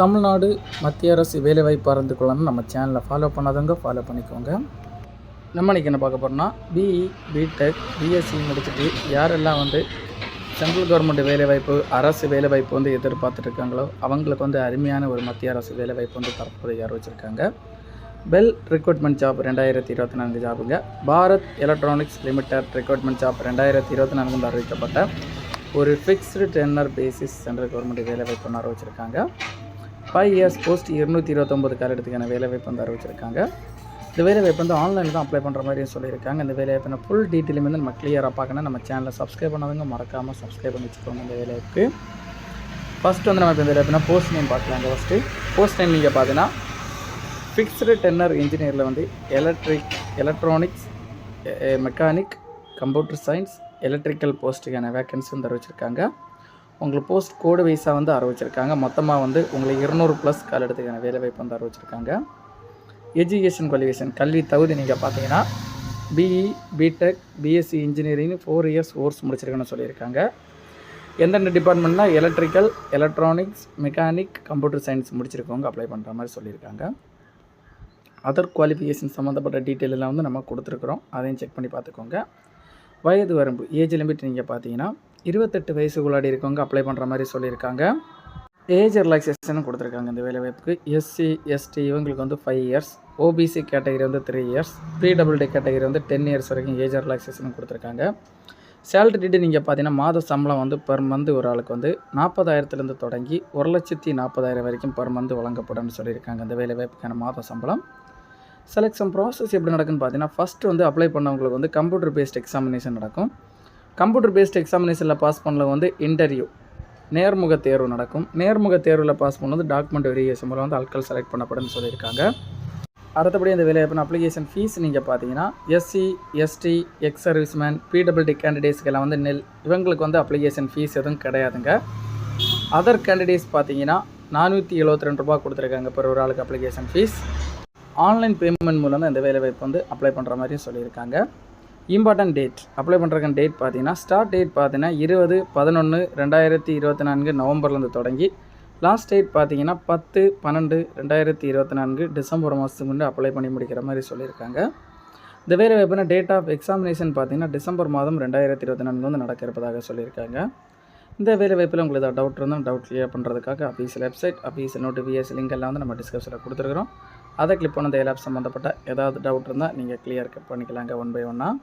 தமிழ்நாடு மத்திய அரசு வேலைவாய்ப்பு அறிந்து கொள்ளணும்னு நம்ம சேனலை ஃபாலோ பண்ணாதவங்க ஃபாலோ பண்ணிக்கோங்க. நம்ம இன்றைக்கி என்ன பார்க்க போகிறோம்னா பிஇ பிடெக் பிஎஸ்சி முடிச்சுட்டு யாரெல்லாம் வந்து சென்ட்ரல் கவர்மெண்ட் வேலைவாய்ப்பு அரசு வேலைவாய்ப்பு வந்து எதிர்பார்த்துட்டு இருக்காங்களோ அவங்களுக்கு வந்து அருமையான ஒரு மத்திய அரசு வேலைவாய்ப்பு வந்து தற்போது அறிவிச்சிருக்காங்க பெல் ரெக்ரூட்மெண்ட் ஜாப் ரெண்டாயிரத்தி இருபத்தி நான்கு ஜாபுங்க. Bharat electronics limited recruitment job ரெண்டாயிரத்தி இருபத்தி நான்கு அறிவிக்கப்பட்ட ஒரு fixed tenure basis central government வேலைவாய்ப்பு ஒன்று அறிவிச்சிருக்காங்க. ஃபைவ் இயர்ஸ் போஸ்ட் இருநூற்றி இருபத்தொம்பது காலத்துக்கான வேலைவாய்ப்பு வந்து அறிவிச்சிருக்காங்க. இந்த வேலைவாய்ப்பு வந்து ஆன்லைனில் தான் அப்ளை பண்ணுற மாதிரி சொல்லியிருக்காங்க. இந்த வேலைவாய்ப்பு ஃபுல் டீட்டெயிலுமே வந்து நம்ம கிளியராக பார்க்கணும். நம்ம சேனலை சப்ஸ்கிரைப் பண்ணாதவங்க மறக்காமல் சப்ஸ்கிரைப் பண்ணி வச்சுக்கோங்க இந்த வேலைவாய்ப்பு ஃபஸ்ட்டு வந்து நம்ம இப்போ இந்த வேலைவாய்ப்புனா போஸ்ட் நேம் பார்க்கலாங்க ஃபஸ்ட்டு போஸ்ட் நேம் நீங்கள் பார்த்தீங்கன்னா ஃபிக்ஸ்டு டென்னர் இன்ஜினியரில் வந்து electric electronics mechanic computer science electrical போஸ்ட்டுக்கான vacancy வந்து அறிவிச்சிருக்காங்க. உங்களுக்கு போஸ்ட் கோடு வைஸாக வந்து அறிவிச்சிருக்காங்க மொத்தமாக வந்து உங்களுக்கு இருநூறு ப்ளஸ் கால் எடுத்துக்கான வேலைவாய்ப்பு வந்து அறிவிச்சிருக்காங்க எஜுகேஷன் குவாலிஃபிகேஷன் கல்வி தகுதி நீங்கள் பார்த்தீங்கன்னா B E B Tech B Sc engineering four years course முடிச்சிருக்கேன்னு சொல்லியிருக்காங்க. எந்தெந்த டிபார்ட்மெண்ட்னா electrical electronics mechanic computer science முடிச்சிருக்கவங்க apply பண்ணுற மாதிரி சொல்லியிருக்காங்க. அதர் குவாலிஃபிகேஷன் சம்மந்தப்பட்ட டீட்டெயில் எல்லாம் வந்து நம்ம கொடுத்துருக்குறோம். அதையும் செக் பண்ணி பார்த்துக்கோங்க. வயது வரம்பு ஏஜ் லிமிட் நீங்கள் பார்த்தீங்கன்னா இருபத்தெட்டு வயசுக்குள்ளாடி இருக்கவங்க அப்ளை பண்ணுற மாதிரி சொல்லியிருக்காங்க. ஏஜ் ரிலாக்ஸேஷன் கொடுத்துருக்காங்க இந்த வேலைவாய்ப்புக்கு எஸ்சி எஸ்டி இவங்களுக்கு வந்து ஃபைவ் இயர்ஸ் ஓபிசி கேட்டகரி வந்து த்ரீ இயர்ஸ் பிடபிள்டி கேட்டகரி வந்து டென் இயர்ஸ் வரைக்கும் ஏஜ் ரிலாக்ஸேஷன் கொடுத்துருக்காங்க. சேலரி டீட்டு நீங்கள் பார்த்தீங்கன்னா மாத சம்பளம் வந்து பெர் மந்த் ஒரு ஆளுக்கு வந்து நாற்பதாயிரத்துலேருந்து தொடங்கி ஒரு லட்சத்தி நாற்பதாயிரம் வரைக்கும் பெர் மந்த் வழங்கப்படும்னு சொல்லியிருக்காங்க இந்த வேலைவாய்ப்புக்கான மாத சம்பளம். செலெக்ஷன் ப்ராசஸ் எப்படி நடக்குன்னு பார்த்தீங்கன்னா ஃபஸ்ட்டு வந்து அப்ளை பண்ணவங்களுக்கு வந்து கம்ப்யூட்டர் பேஸ்ட் எக்ஸாமினேஷன் நடக்கும். கம்ப்யூட்டர் பேஸ்ட் எக்ஸாமினேஷனில் பாஸ் பண்ணல வந்து இன்டர்வியூ நேர்முக தேர்வு நடக்கும். நேர்முக தேர்வில் பாஸ் பண்ணது டாக்குமெண்ட் வெரிஃபிகேஷன் மூலம் வந்து ஆட்கள் செலக்ட் பண்ணப்படும்னு சொல்லியிருக்காங்க. அடுத்தபடி இந்த வேலைவாய்ப்பு அப்ளிகேஷன் ஃபீஸ் நீங்கள் பார்த்தீங்கன்னா SC ST ex servicemen PWD கேண்டிடேட்ஸ்க்கெல்லாம் வந்து நெல் இவங்களுக்கு வந்து அப்ளிகேஷன் ஃபீஸ் எதுவும் கிடையாதுங்க. அதர் கேண்டிடேட்ஸ் பார்த்தீங்கன்னா நானூற்றி எழுபத்தி ரெண்டு ரூபா கொடுத்துருக்காங்க per ஒரு ஆளுக்கு அப்ளிகேஷன் ஃபீஸ் ஆன்லைன் பேமெண்ட் மூலம் தான் இந்த வேலைவாய்ப்பு வந்து அப்ளை பண்ணுற மாதிரியும் சொல்லியிருக்காங்க. இம்பார்ட்டன்ட் டேட் அப்ளை பண்ணுறதுக்கான டேட் பார்த்தீங்கன்னா ஸ்டார்ட் டேட் பார்த்தீங்கன்னா இருபது பதினொன்று ரெண்டாயிரத்தி இருபத்தி நான்கு நவம்பர்லேருந்து தொடங்கி லாஸ்ட் டேட் பார்த்தீங்கன்னா பத்து பன்னெண்டு ரெண்டாயிரத்தி இருபத்தி நான்கு டிசம்பர் மாதத்துக்கு முன்னாடி அப்ளை பண்ணி முடிக்கிற மாதிரி சொல்லியிருக்காங்க. இந்த வேறு வாய்ப்புனா டேட் ஆஃப் எக்ஸாமினேஷன் பார்த்தீங்கன்னா டிசம்பர் மாதம் ரெண்டாயிரத்தி இருபத்தி நான்கு வந்து நடக்க இருப்பதாக சொல்லியிருக்காங்க. இந்த வேலை வாய்ப்பில் உங்களுக்கு ஏதாவது டவுட் இருந்தால் டவுட் கிளியர் பண்ணுறதுக்காக official website official notification link எல்லாம் வந்து நம்ம டிஸ்கஷனில் கொடுத்துருக்குறோம். அதை கிளிக் பண்ண இந்த ஆப் சம்மந்தப்பட்ட ஏதாவது டவுட் இருந்தால் நீங்கள் கிளியர் பண்ணிக்கலாங்க ஒன் பை ஒன்னாக